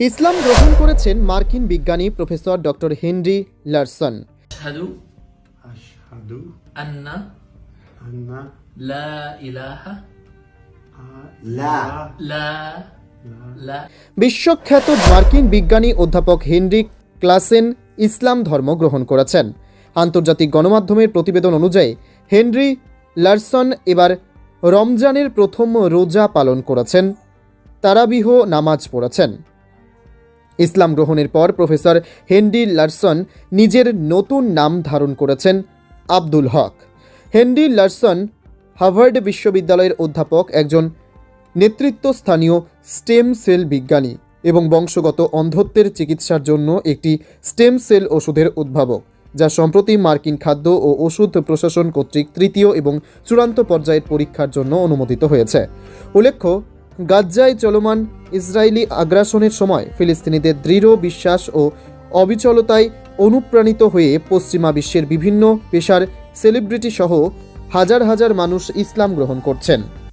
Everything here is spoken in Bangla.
ইসলাম গ্রহণ করেছেন মার্কিন বিজ্ঞানী প্রফেসর ডক্টর হেনরি লারসন। বিশ্বখ্যাত মার্কিন বিজ্ঞানী অধ্যাপক হেনরি ক্লাসেন ইসলাম ধর্ম গ্রহণ করেছেন। আন্তর্জাতিক গণমাধ্যমের প্রতিবেদন অনুযায়ী হেনরি লারসন এবার রমজানের প্রথম রোজা পালন করেছেন। তারাবিহ নামাজ পড়েছেন। ইসলাম গ্রহণের পর প্রফেসর হেনরি লারসন নিজের নতুন নাম ধারণ করেছেন Abdul Haq. Henry Larson Harvard বিশ্ববিদ্যালয়ের অধ্যাপক, একজন নেতৃত্বস্থানীয় স্টেম সেল বিজ্ঞানী এবং বংশগত অন্ধত্বের চিকিৎসার জন্য একটি স্টেম সেল ওষুধের উদ্ভাবক, যা সম্প্রতি মার্কিন খাদ্য ও ওষুধ প্রশাসন কর্তৃক তৃতীয় এবং চূড়ান্ত পর্যায়ের পরীক্ষার জন্য অনুমোদিত হয়েছে। উল্লেখ্য, গাজ্জায় চলমান ইসরায়েলি আগ্রাসনের সময় ফিলিস্তিনিদের দৃঢ় বিশ্বাস ও অবিচলতায় অনুপ্রাণিত হয়ে পশ্চিমা বিশ্বের বিভিন্ন পেশার সেলিব্রিটি সহ হাজার হাজার মানুষ ইসলাম গ্রহণ করছেন।